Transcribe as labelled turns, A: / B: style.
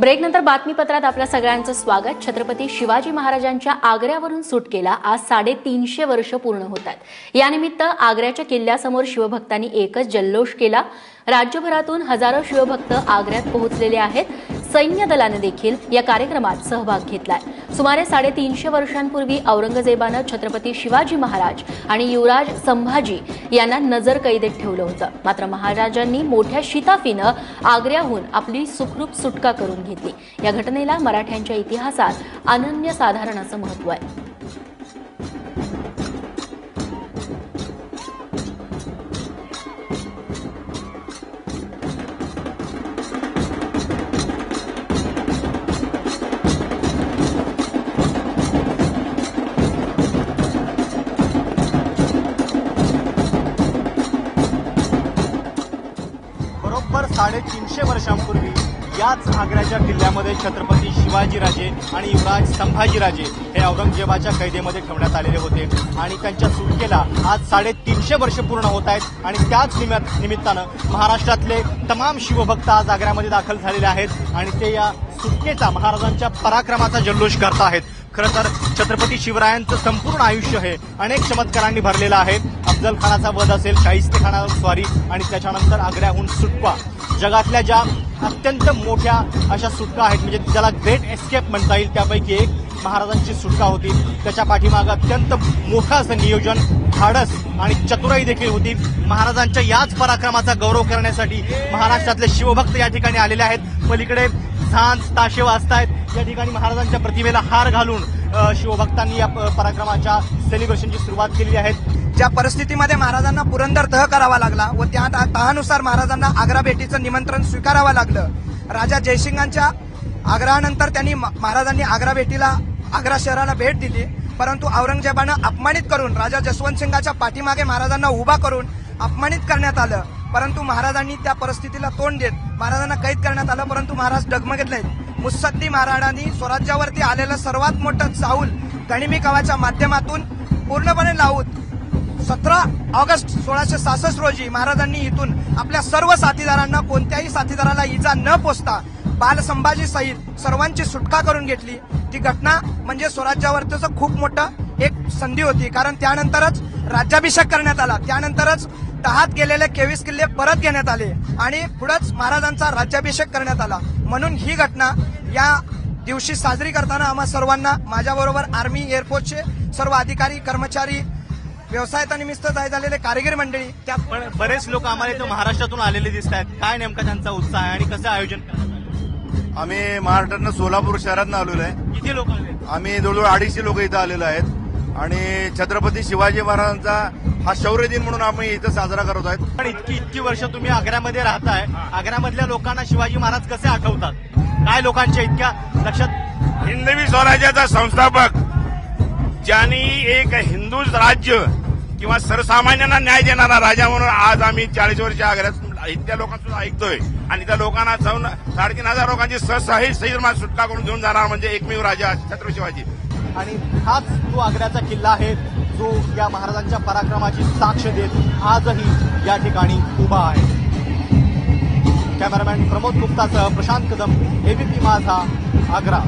A: ब्रेकनंतर बातमीपत्रात आपल्या सगळ्यांचं स्वागत. छत्रपती शिवाजी महाराजांच्या आग्र्यावरून सुटकेला आज साडेतीनशे वर्ष पूर्ण होत आहेत. यानिमित्त आग्र्याच्या किल्ल्यासमोर शिवभक्तांनी एकच जल्लोष केला. राज्यभरातून हजारो शिवभक्त आग्र्यात पोहोचलेले आहेत. सैन्य दलाने देखील या कार्यक्रमात सहभाग घेतलाय. सुमारे साडेतीनशे वर्षांपूर्वी औरंगजेबानं छत्रपती शिवाजी महाराज आणि युवराज संभाजी यांना नजर कैदेत ठेवलं होतं. मात्र महाराजांनी मोठ्या शिताफीनं आग्र्याहून आपली सुखरूप सुटका करून घेतली. या घटनेला मराठ्यांच्या इतिहासात अनन्यसाधारण असं महत्त्व आहे.
B: बरोबर साडेतीनशे वर्षांपूर्वी याच आग्र्याच्या किल्ल्यामध्ये छत्रपती शिवाजीराजे आणि युवराज संभाजीराजे हे औरंगजेबाच्या कैदेमध्ये ठेवण्यात आलेले होते. आणि त्यांच्या सुटकेला आज साडेतीनशे वर्ष पूर्ण होत आहेत. आणि त्याच निमित्तानं महाराष्ट्रातले तमाम शिवभक्त आज आग्र्यामध्ये दाखल झालेले आहेत. आणि ते या सुटकेचा महाराजांच्या पराक्रमाचा जल्लोष करत आहेत. खरं तर छत्रपती शिवरायांचं संपूर्ण आयुष्य हे अनेक चमत्कारांनी भरलेलं आहे. अफजल खानाचा वध असेल शाहिस्ते खानावर स्वारी आणि त्याच्यानंतर आग्र्याहून सुटका. जगातल्या ज्या अत्यंत मोठ्या अशा सुटका आहेत म्हणजे ज्याला ग्रेट एस्केप म्हणता येईल त्यापैकी एक महाराजांची सुटका होती. त्याच्या पाठीमागं अत्यंत मोठं असं नियोजन धाडस आणि चतुराई देखील होती. महाराजांच्या याच पराक्रमाचा गौरव करण्यासाठी महाराष्ट्रातले शिवभक्त या ठिकाणी आलेले आहेत. पलीकडे झांज ताशे वाजतायत. या ठिकाणी महाराजांच्या प्रतिमेला हार घालून शिवभक्तांनी या प- पराक्रमाच्या सेलिब्रेशनची सुरुवात केलेली आहे.
C: ज्या परिस्थितीमध्ये महाराजांना पुरंदर तह करावा लागला व त्या तहानुसार महाराजांना आग्रा भेटीचं निमंत्रण स्वीकारावं लागलं. राजा जयसिंगांच्या आग्रहानंतर त्यांनी म- महाराजांनी आग्रा भेटीला आग्रा शहराला भेट दिली. परंतु औरंगजेबानं अपमानित करून राजा जसवंत सिंगाच्या पाठीमागे महाराजांना उभा करून अपमानित करण्यात आलं. परंतु महाराजांनी त्या परिस्थितीला तोंड देत महाराजांना कैद करण्यात आलं. परंतु महाराज डगमगत नाहीत मुस्सद्दी महाराजांनी स्वराज्यावरती आलेलं सर्वात मोठं चाऊल गणिमी कवाच्या माध्यमातून पूर्णपणे लावून सतरा ऑगस्ट सोळाशे सहासष्ट रोजी महाराजांनी इथून आपल्या सर्व साथीदारांना कोणत्याही साथीदाराला इजा न पोचता बाल संभाजी सहित सर्वांची सुटका करून घेतली. ती घटना म्हणजे स्वराज्यावरचं खूप मोठं एक संधी होती. कारण त्यानंतरच राज्याभिषेक करण्यात आला. त्यानंतरच तहात गेलेले केवीस किल्ले परत घेण्यात आले आणि पुढंच महाराजांचा राज्याभिषेक करण्यात आला. म्हणून ही घटना या दिवशी साजरी करताना आम्हा सर्वांना माझ्याबरोबर आर्मी एअरफोर्सचे सर्व अधिकारी कर्मचारी व्यवसायानिमित्त जाय झालेले कारागीर मंडळी. त्या
B: पण बरेच लोक आम्हाला इथं महाराष्ट्रातून आलेले दिसत आहेत. काय नेमका त्यांचा उत्साह आहे आणि कसं आयोजन?
D: आम्ही महाराष्ट्रातनं सोलापूर शहरातनं आलेलो आहे.
B: किती लोक आले?
D: आम्ही जवळजवळ अडीचशे लोक इथं आलेलो आहेत. आणि छत्रपती शिवाजी महाराजांचा हा शौर्य दिन म्हणून आम्ही इथं साजरा करत आहेत.
B: पण इतकी इतकी वर्ष तुम्ही आग्र्यामध्ये राहताय. आग्र्यामधल्या लोकांना शिवाजी महाराज कसे आठवतात? काय लोकांच्या इतक्या लक्षात
E: हिंदवी स्वराज्याचा संस्थापक ज्यांनी एक हिंदू राज्य किंवा सर्वसामान्यांना न्याय देणारा राजा म्हणून आज आम्ही चाळीस वर्ष आग्र्यात इथल्या लोकांसुद्धा ऐकतोय. आणि त्या लोकांना जाऊन साडेतीन हजार लोकांची सहसाही सैर सुटका करून घेऊन जाणार म्हणजे एकमेव राजा छत्रपती शिवाजी.
B: आणि हाच तो आग्र्याचा किल्ला आहे जो या महाराजांच्या पराक्रमाची साक्ष देत आजही या ठिकाणी उभा आहे. कॅमेरामॅन प्रमोद गुप्तासह प्रशांत कदम एबीपी माझा आग्रा.